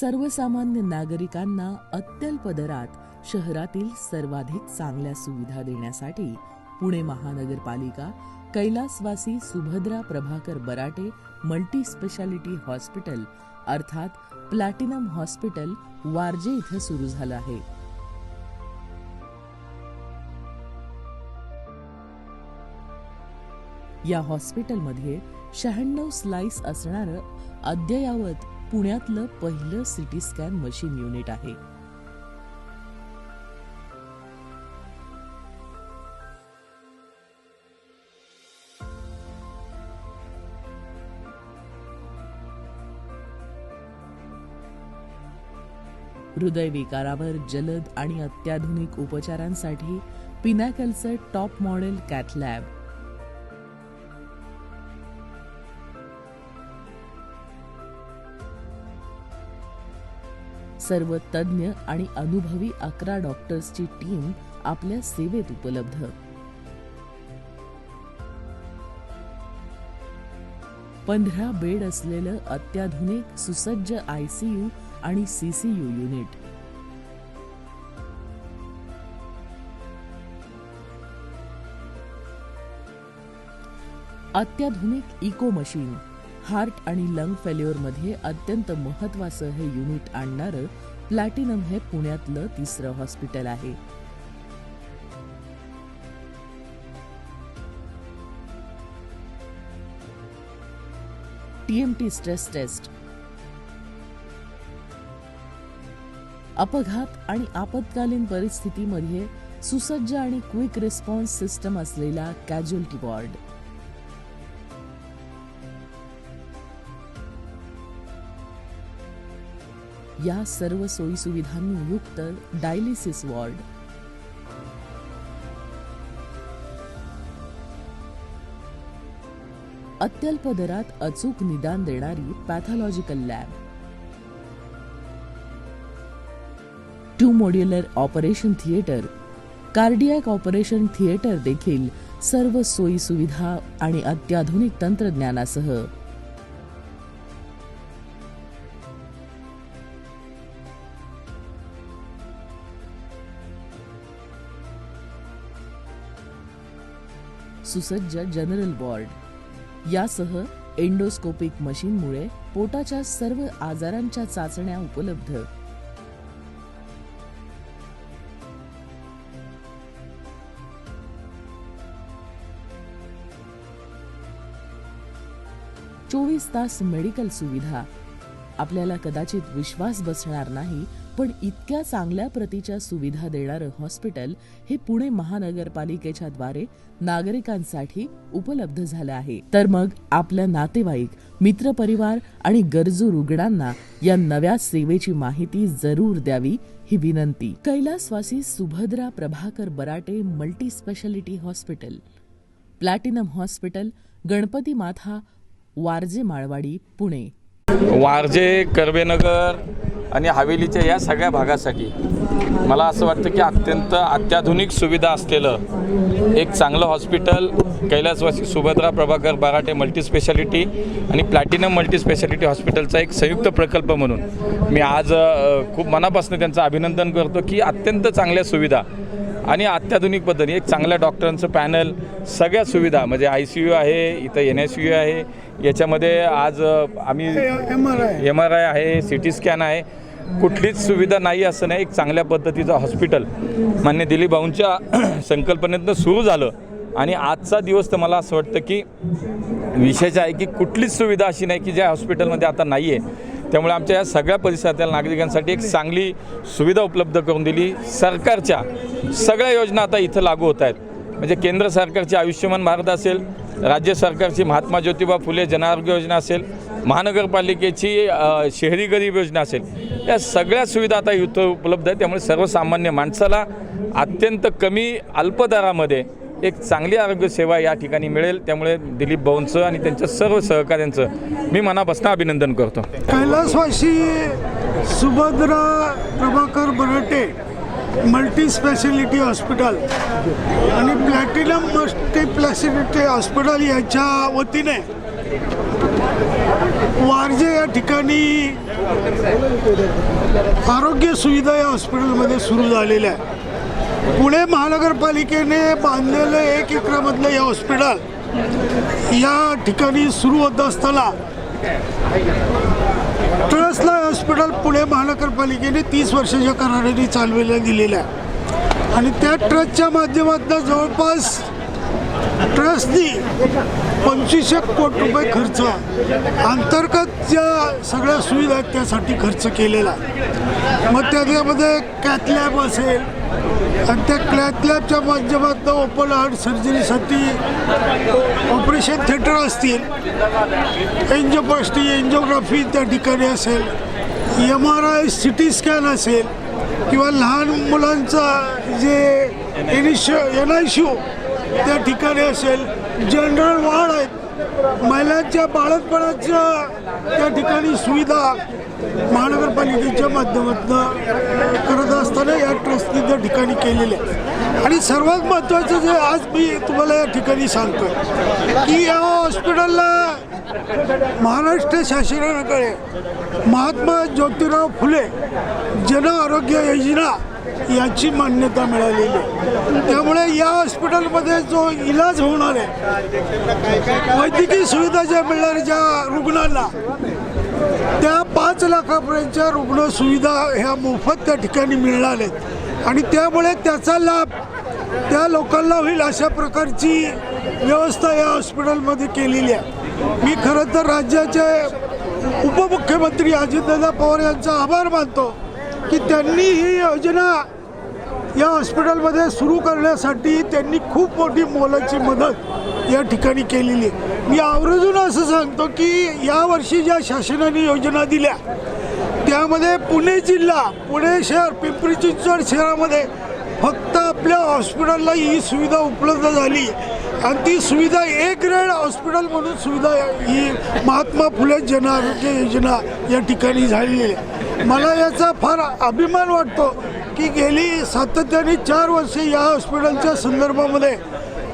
सर्वसामान्य नागरिकांना अत्यल्प दरात शहरातील सर्वाधिक चांगल्या सुविधा देण्यासाठी पुणे महानगरपालिका कैलासवासी Subhadra Prabhakar Barate multi speciality hospital अर्थात प्लॅटिनम हॉस्पिटल वारजे इथं सुरू झालं आहे. या हॉस्पिटलमध्ये शहाण्णव स्लाइस असणारं अद्ययावत पुण्यातलं पहिलं सिटी स्कॅन मशीन युनिट आहे. हृदयविकारावर जलद आणि अत्याधुनिक उपचारांसाठी पिनॅकलचं टॉप मॉडेल कॅथलॅब. सर्व तज्ज्ञ आणि अनुभवी अकरा डॉक्टर्सची टीम आपल्या सेवेत उपलब्ध. पंधरा बेड असलेलं अत्याधुनिक सुसज्ज आयसीयू आणि सीसीयू युनिट. अत्याधुनिक इको मशीन. हार्ट आणि लंग फेल्युअरमध्ये अत्यंत महत्वाचं हे युनिट आणणारं प्लॅटिनम हे पुण्यातलं तिसरं हॉस्पिटल आहे. TMT stress test. अपघात आणि आपत्कालीन परिस्थितीमध्ये सुसज्ज आणि क्विक रिस्पॉन्स सिस्टम असलेला कॅज्युअल्टी वॉर्ड. या सर्व सोयीसुविधांनी युक्त डायलिसिस वॉर्ड. अत्यल्प दरात अचूक निदान देणारी pathological lab. Two modular operation theatre cardiac operation theatre देखील सर्व सोयी सुविधा आणि अत्याधुनिक तंत्रज्ञानासह सुसज्ज जनरल वॉर्ड यासह एंडोस्कोपिक मशीनमुळे पोटाच्या सर्व आजारांच्या चाचण्या उपलब्ध. चोवीस तास मेडिकल सुविधा. आपल्याला कदाचित विश्वास बसणार नाही पण इतक्या चांगल्या प्रतीच्या सुविधा देणारं हॉस्पिटल हे पुणे महानगरपालिकेच्या द्वारे नागरिकांसाठी उपलब्ध झालं आहे. तर मग आपल्या नातेवाईक मित्रपरिवार आणि गरजू रुग्णांना या नव्या सेवेची माहिती जरूर द्यावी ही विनंती. कैलासवासी Subhadra Prabhakar Barate multi speciality hospital platinum hospital Ganpati Matha Warje Malwadi Pune. Warje Karvenagar आणि हवेलीच्या या सगळ्या भागासाठी मला असं वाटतं की अत्यंत अत्याधुनिक सुविधा असलेलं एक चांगलं हॉस्पिटल कैलासवासी सुभद्रा प्रभाकर बाराटे मल्टीस्पेशालिटी आणि प्लॅटिनम मल्टीस्पेशालिटी हॉस्पिटलचा एक संयुक्त प्रकल्प म्हणून मी आज खूप मनापासून त्यांचं अभिनंदन करतो की अत्यंत चांगल्या सुविधा आणि अत्याधुनिक पद्धतीने एक चांगल्या डॉक्टरांचं पॅनल सगळ्या सुविधा म्हणजे आय सी यू आहे इथं एन एस यू आहे याच्यामध्ये आज आम्ही M R I M R I आहे सी टी स्कॅन आहे. कुठलीच सुविधा नाही असं नाही एक चांगल्या पद्धतीचं हॉस्पिटल. मान्य दिलीप भाऊंच्या संकल्पनेतनं सुरू झालं. आणि आजचा दिवस तर मला असं वाटतं की विशेष आहे की कुठलीच सुविधा अशी नाही की ज्या हॉस्पिटलमध्ये आता नाही आहे त्यामुळे आमच्या या सगळ्या परिसरातील नागरिकांसाठी एक चांगली सुविधा उपलब्ध करून दिली. सरकारच्या सगळ्या योजना आता इथं लागू होत आहेत. म्हणजे केंद्र सरकारची आयुष्यमान भारत असेल राज्य सरकारची महात्मा ज्योतिबा फुले जनआरोग्य योजना असेल महानगरपालिकेची शहरी गरीब योजना असेल या सगळ्या सुविधा आता इथं उपलब्ध आहेत. त्यामुळे सर्वसामान्य माणसाला अत्यंत कमी अल्पदरामध्ये एक चांगली आरोग्यसेवा या ठिकाणी मिळेल. त्यामुळे दिलीप भाऊंचं आणि त्यांच्या सर्व सहकाऱ्यांचं मी मनापासून अभिनंदन करतो. कैलासवासी Subhadra Prabhakar Barate multi speciality hospital आणि प्लॅटिनम मल्टी स्पेशालिटी हॉस्पिटल याच्या वतीने वारजे या ठिकाणी आरोग्य सुविधा या हॉस्पिटलमध्ये सुरू झालेल्या आहे पुणे महानगरपालिकेने बांधलेलं एक एकरामधलं हे हॉस्पिटल या ठिकाणी सुरू होत असताना ट्रस्टला हॉस्पिटल पुणे महानगरपालिकेने तीस वर्षाच्या कराराने चालविल्या दिलेलं आहे आणि त्या ट्रस्टच्या माध्यमातून जवळपास ट्रस्टनी पंचवीसशे कोटी रुपये खर्च अंतर्गत ज्या सगळ्या सुविधा आहेत त्यासाठी खर्च केलेला मग त्याच्यामध्ये कॅथलॅब असेल आणि त्या कॅथलॅबच्या माध्यमातून ओपन हार्ट सर्जरीसाठी ऑपरेशन थिएटर असतील एन्जिओप्लास्टी एन्जिओग्राफी त्या ठिकाणी असेल M R I C T scan असेल किंवा लहान मुलांचा जे एनिश एन आय शू त्या ठिकाणी असेल जनरल वार्ड आहेत महिलांच्या बाळकपणाच्या त्या ठिकाणी सुविधा महानगरपालिकेच्या माध्यमातून करत असताना या ट्रस्टने त्या ठिकाणी केलेले आहे आणि सर्वात महत्त्वाचं जे आज मी तुम्हाला या ठिकाणी सांगतो की या हॉस्पिटलला महाराष्ट्र शासनाकडे महात्मा ज्योतिराव फुले जन आरोग्य योजना याची मान्यता मिळालेली आहे. त्यामुळे या हॉस्पिटलमध्ये जो इलाज होणार आहे वैद्यकीय सुविधा ज्या मिळणार ज्या रुग्णांना त्या पाच लाखापर्यंतच्या रुग्ण सुविधा ह्या मोफत त्या ठिकाणी मिळणार आहेत आणि त्यामुळे त्याचा लाभ त्या लोकांना होईल अशा प्रकारची व्यवस्था या हॉस्पिटलमध्ये केलेली आहे. मी खरं तर राज्याचे उपमुख्यमंत्री अजितदादा पवार यांचा आभार मानतो की त्यांनी ही योजना या हॉस्पिटलमध्ये सुरू करण्यासाठी त्यांनी खूप मोठी मोलाची मदत या ठिकाणी केलेली आहे. मी आवर्जून असं सांगतो की यावर्षी ज्या शासनाने योजना दिल्या त्यामध्ये पुणे जिल्हा पुणे शहर पिंपरी चिंचवड शहरामध्ये फक्त आपल्या हॉस्पिटलला ही सुविधा उपलब्ध झाली. आणि ती सुविधा एक ग्रेड हॉस्पिटल म्हणून सुविधा ही महात्मा फुले जन आरोग्य योजना या ठिकाणी झालेली आहे. मला याचा फार अभिमान वाटतो की गेली सातत्याने चार वर्षे या हॉस्पिटलच्या संदर्भामध्ये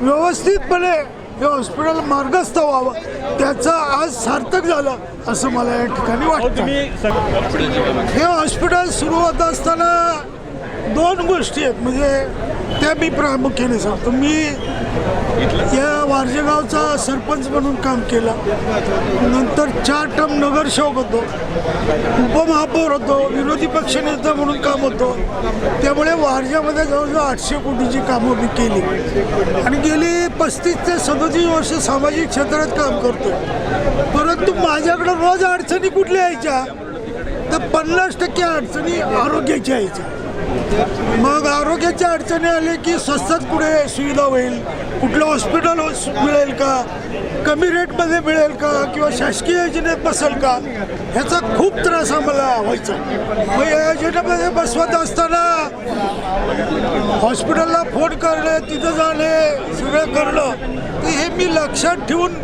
व्यवस्थितपणे हे हॉस्पिटल मार्गस्थ व्हावं त्याचं आज सार्थक झालं असं मला या ठिकाणी वाटतं. हे हॉस्पिटल सुरू होत असताना दोन गोष्टी आहेत. म्हणजे त्या मी प्रामुख्याने सांगतो. मी या वारजेगावचा सरपंच म्हणून काम केलं. नंतर चार टर्म नगरसेवक होतो. उपमहापौर होतो. विरोधी पक्षनेता म्हणून काम होतो. त्यामुळे वारज्यामध्ये जवळजवळ आठशे कोटीची कामं मी केली. आणि गेली पस्तीस ते सदतीस वर्ष सामाजिक क्षेत्रात काम करतो परंतु माझ्याकडं रोज अडचणी कुठल्या यायच्या? तर पन्नास टक्के अडचणी आरोग्याच्या यायच्या. मग आरोग्याच्या अडचणी आले की स्वस्तात पुढे सुविधा होईल. कुठलं हॉस्पिटल मिळेल का? कमी रेटमध्ये मिळेल का? किंवा शासकीय योजनेत बसेल का? ह्याचा खूप त्रास आम्हाला व्हायचा. मग या योजनेमध्ये बसवत असताना हॉस्पिटलला फोन करणे तिथं जाणे सगळं करणं तर हे मी लक्षात ठेवून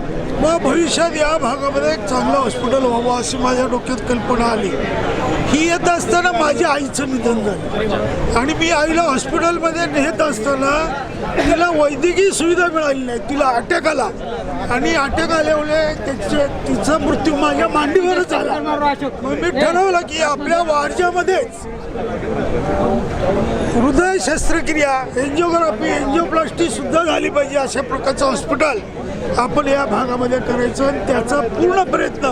मग भविष्यात या भागामध्ये एक चांगलं हॉस्पिटल व्हावं अशी माझ्या डोक्यात कल्पना आली. ही येत असताना माझ्या आईचं निधन झालं. आणि मी आईला हॉस्पिटलमध्ये नेत असताना तिला वैद्यकीय सुविधा मिळाली नाही तिला अटॅक आला. आणि अटॅक आल्यामुळे त्याचे तिचा मृत्यू माझ्या मांडीवरच आला. मग मी ठरवलं की आपल्या वारज्यामध्येच हृदय शस्त्रक्रिया एन्जिओग्राफी एन्जिओप्लास्टी सुद्धा झाली पाहिजे अशा प्रकारचं हॉस्पिटल आपण या भागामध्ये करायचं आणि त्याचा पूर्ण प्रयत्न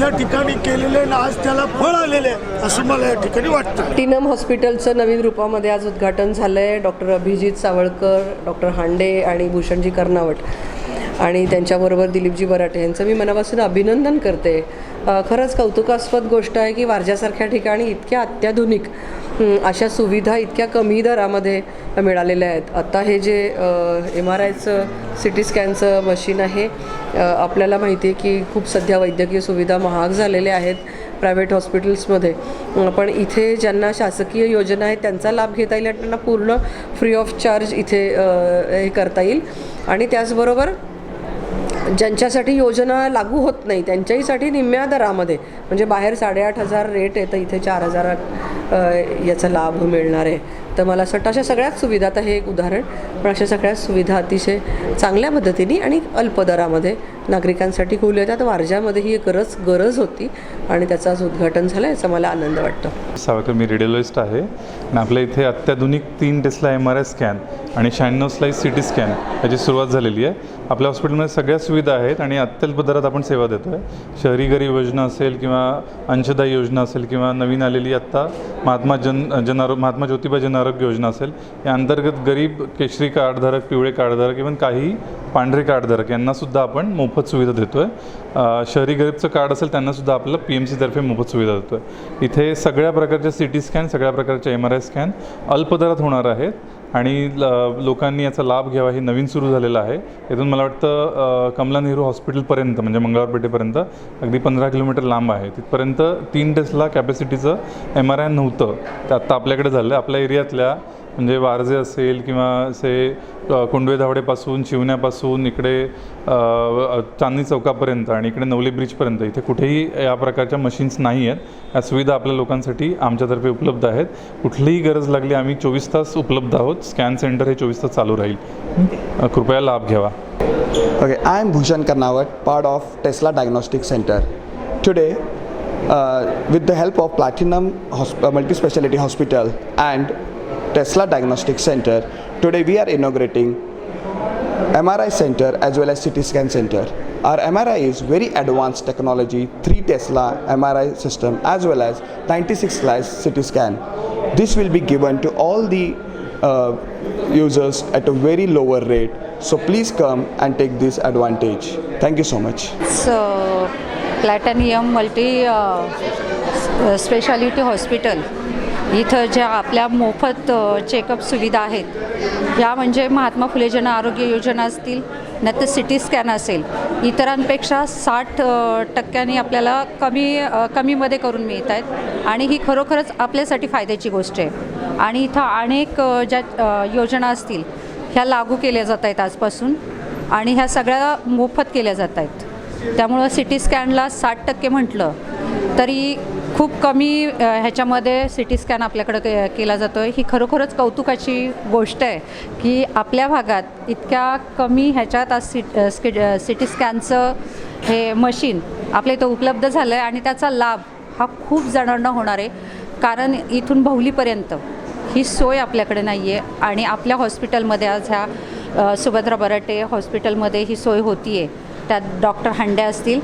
या ठिकाणी केलेले आणि आज त्याला फळ आलेले आहे असं मला या ठिकाणी वाटतं. टीनम हॉस्पिटलचं नवीन रूपामध्ये आज उद्घाटन झालं आहे डॉक्टर अभिजित सावळकर डॉक्टर हांडे आणि भूषणजी कर्नावट आणि त्यांच्याबरोबर दिलीपजी बराटे यांचं मी मनापासून अभिनंदन करते. खरंच कौतुकास्पद गोष्ट आहे की वारज्यासारख्या ठिकाणी इतक्या अत्याधुनिक अशा सुविधा इतक्या कमी दरामध्ये मिळालेल्या आहेत. आता हे जे एम आर आयचं सी टी स्कॅनचं मशीन आहे आपल्याला माहिती आहे की खूप सध्या वैद्यकीय सुविधा महाग झालेल्या आहेत प्रायव्हेट हॉस्पिटल्समध्ये. पण इथे ज्यांना शासकीय योजना आहेत त्यांचा लाभ घेता येईल आणि त्यांना पूर्ण फ्री ऑफ चार्ज इथे हे करता येईल. आणि त्याचबरोबर ज्यांच्यासाठी योजना लागू होत नाही त्यांच्याहीसाठी निम्म्या दरामध्ये म्हणजे बाहेर साडेआठ हजार रेट आहे तर इथे चार हजार याचा लाभ मिळणार आहे. तर मला असं वाटतं अशा सगळ्याच सुविधा आता हे एक उदाहरण पण अशा सगळ्या सुविधा अतिशय चांगल्या पद्धतीने आणि अल्प दरामध्ये नागरिकांसाठी खुले होते आता वारजामध्ये ही गरज गरज होती आणि त्याचं आज उद्घाटन झालं याचा मला आनंद वाटतो. सावरकर मी रेडिओलॉजिस्ट आहे आणि आपल्या इथे अत्याधुनिक तीन Tesla M R I scan आणि शहाण्णव स्लाईस सी टी स्कॅन याची सुरुवात झालेली आहे. आपल्या हॉस्पिटलमध्ये सगळ्या सुविधा आहेत आणि अत्यल्प दरात आपण सेवा देतो आहे शहरी गरीब योजना असेल किंवा अंशदायी योजना असेल किंवा नवीन आलेली आत्ता महात्मा जन जन आरो महात्मा ज्योतिबा जन आरोग्य योजना असेल या अंतर्गत गरीब केशरी कार्डधारक पिवळे कार्डधारक इव्हन काही पांढरे कार्डधारक यांनासुद्धा आपण मोफत मोफत सुविधा देतो आहे शहरी गरीबचं कार्ड असेल त्यांनासुद्धा आपल्याला पी एम सीतर्फे मोफत सुविधा देतो आहे इथे सगळ्या प्रकारच्या सी टी स्कॅन सगळ्या प्रकारच्या एम आर आय स्कॅन अल्प दरात होणार आहेत आणि ल- लोकांनी याचा लाभ घ्यावा हे नवीन सुरू झालेलं आहे. इथून मला वाटतं कमला नेहरू हॉस्पिटलपर्यंत म्हणजे मंगळवारपेठेपर्यंत अगदी पंधरा किलोमीटर लांब आहे. तिथपर्यंत तीन टेस्टला कॅपॅसिटीचं एम आर आय नव्हतं. ते आत्ता आपल्याकडे झालं. आहे आपल्या एरियातल्या म्हणजे वारजे असेल किंवा असे कुंडवे धावडेपासून शिवण्यापासून इकडे चांदणी चौकापर्यंत आणि इकडे नवली ब्रिजपर्यंत इथे कुठेही या प्रकारच्या मशीन्स नाही आहेत. या सुविधा आपल्या लोकांसाठी आमच्यातर्फे उपलब्ध आहेत. कुठलीही गरज लागली आम्ही चोवीस तास उपलब्ध आहोत. स्कॅन सेंटर हे चोवीस तास चालू राहील. कृपया लाभ घ्यावा. Okay, I am Bhushan Karnawat, part of Tesla Diagnostic Center. Today, uh, with the help of Platinum Hosp- uh, hospital and Hospital and Tesla Diagnostic Center. Today we are inaugurating MRI center as well as CT scan center. Our MRI is very advanced technology, 3 Tesla MRI system as well as 96 slice CT scan. This will be given to all the uh, users at a very lower rate. So please come and take this advantage. Thank you so much. So Platinum Multi uh, Speciality Hospital इथं ज्या आपल्या मोफत checkup सुविधा आहेत या म्हणजे महात्मा फुले जन आरोग्य योजना असतील नाही तर सी टी स्कॅन असेल इतरांपेक्षा साठ टक्क्यांनी आपल्याला कमी कमीमध्ये करून मिळत आहेत आणि ही खरोखरच आपल्यासाठी फायद्याची गोष्ट आहे. आणि इथं अनेक ज्या योजना असतील ह्या लागू केल्या जात आहेत आजपासून आणि ह्या सगळ्या मोफत केल्या जात आहेत. त्यामुळं सी टी स्कॅनला साठ टक्के म्हटलं तरी खूप कमी ह्याच्यामध्ये सी टी स्कॅन आपल्याकडं के केला जातो आहे ही खरोखरच कौतुकाची गोष्ट आहे की आपल्या भागात इतक्या कमी ह्याच्यात आज सी सी टी स्कॅनचं हे मशीन आपल्या इथं उपलब्ध झालं आहे आणि त्याचा लाभ हा खूप जणांना होणार आहे. कारण इथून भवलीपर्यंत ही सोय आपल्याकडे नाही आहे आणि आपल्या हॉस्पिटलमध्ये आज ह्या सुभद्रा बराटे हॉस्पिटलमध्ये ही सोय होती आहे त्यात डॉक्टर हांड्या असतील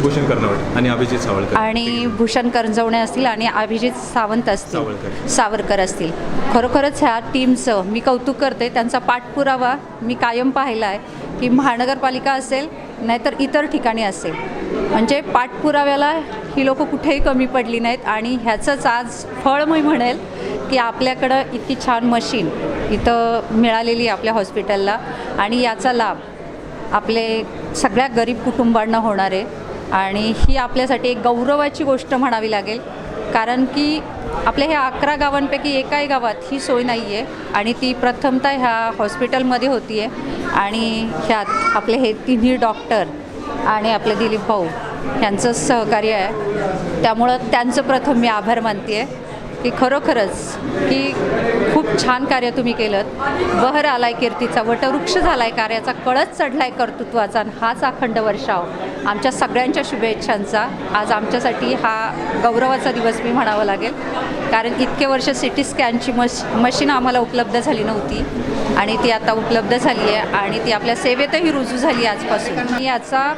भूषण कर्नावट आणि अभिजित सावळकर. आणि भूषण करंजवणे असतील आणि अभिजित सावंत असतील. सावळकर. सावरकर असतील. खरोखरच ह्या टीमचं मी कौतुक करते. त्यांचा पाठपुरावा मी कायम पाहिला आहे की महानगरपालिका असेल नाहीतर इतर ठिकाणी असेल. म्हणजे पाठपुराव्याला ही लोकं कुठेही कमी पडली नाहीत आणि ह्याचंच आज फळ मी म्हणेल की आपल्याकडं इतकी छान मशीन इथं मिळालेली आहे आपल्या हॉस्पिटलला आणि याचा लाभ आपले सगळ्या गरीब कुटुंबांना होणार आहे. आणि ही आपल्यासाठी एक गौरवाची गोष्ट म्हणावी लागेल. कारण की आपल्या ह्या अकरा गावांपैकी एकाही गावात ही सोय नाही आहे आणि ती प्रथमतः ह्या हॉस्पिटलमध्ये होती आहे आणि ह्यात आपले हे तिन्ही डॉक्टर आणि आपले दिलीप भाऊ यांचं सहकार्य आहे. त्यामुळं त्यांचं प्रथम मी आभार मानते आहे की खरोखरच की खूप छान कार्य तुम्ही केलं बहर आलाय कीर्तीचा वटवृक्ष झालाय कार्याचा कळत चढलाय कर्तृत्वाचा आणि हाच अखंड वर्षाव आमच्या सगळ्यांच्या शुभेच्छांचा. आज आमच्यासाठी हा गौरवाचा दिवस मी म्हणावा लागेल. कारण इतके वर्ष सी टी स्कॅनची मश मशीन आम्हाला उपलब्ध झाली नव्हती. आणि ती आता उपलब्ध झाली आहे आणि ती आपल्या सेवेतही रुजू झाली आजपासून. आणि याचा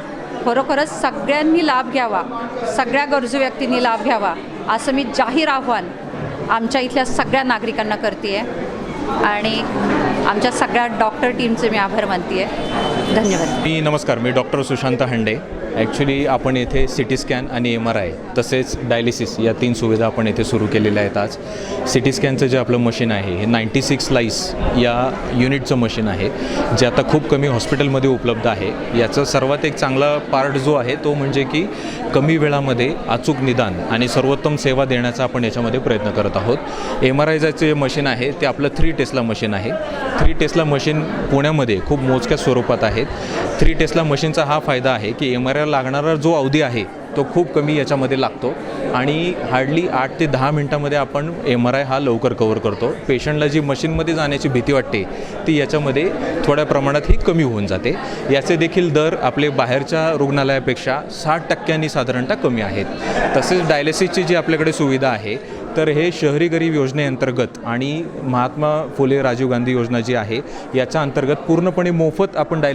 खरोखरच सगळ्यांनी लाभ घ्यावा सगळ्या गरजू व्यक्तींनी लाभ घ्यावा असं मी जाहीर आव्हान आमच्या इथल्या सगळ्या नागरिकांना करते आहे आणि आमच्या सगळ्या डॉक्टर टीमचे मी आभार मानते आहे धन्यवाद. मी नमस्कार मी डॉक्टर सुशांत हांडे. ॲक्च्युली आपण येथे सिटी स्कॅन आणि एम आर आय तसेच डायलिसिस या तीन सुविधा आपण येथे सुरू केलेल्या आहेत आज. सिटी स्कॅनचं जे आपलं मशीन आहे हे नाईंटी सिक्स लाईस या युनिटचं मशीन आहे जे आता खूप कमी हॉस्पिटलमध्ये उपलब्ध आहे. याचं सर्वात एक चांगला पार्ट जो आहे तो म्हणजे की कमी वेळामध्ये अचूक निदान आणि सर्वोत्तम सेवा देण्याचा आपण याच्यामध्ये प्रयत्न करत आहोत. एम आर आयचं जे मशीन आहे ते आपलं थ्री टेस्ला मशीन आहे. थ्री टेस्ला मशीन पुण्यामध्ये खूप मोजक्या स्वरूपात आहेत. थ्री टेस्ला मशीनचा हा फायदा आहे की एम आर आय करायला लागणारा जो अवधी आहे तो खूप कमी याच्यामध्ये लागतो. आणि हार्डली आठ ते दहा मिनटामध्ये आपण एम आर आय हा लवकर कवर करतो. पेशंटला जी मशीनमध्ये जाण्याची भीती वाटते ती याच्यामध्ये थोड्या प्रमाणात ही कमी होऊन जाते. याचे देखील दर आपले बाहेरच्या रुग्णालयापेक्षा साठ टक्क्यांनी साधारणतः कमी आहेत. तसेच डायलिसिसची जी आपल्याकडे सुविधा आहे तर हे शहरी गरीब योजनेअंतर्गत आणि महात्मा फुले राजीव गांधी योजना जी आहे याच्या अंतर्गत पूर्णपणे मोफत आपण डायलिसिस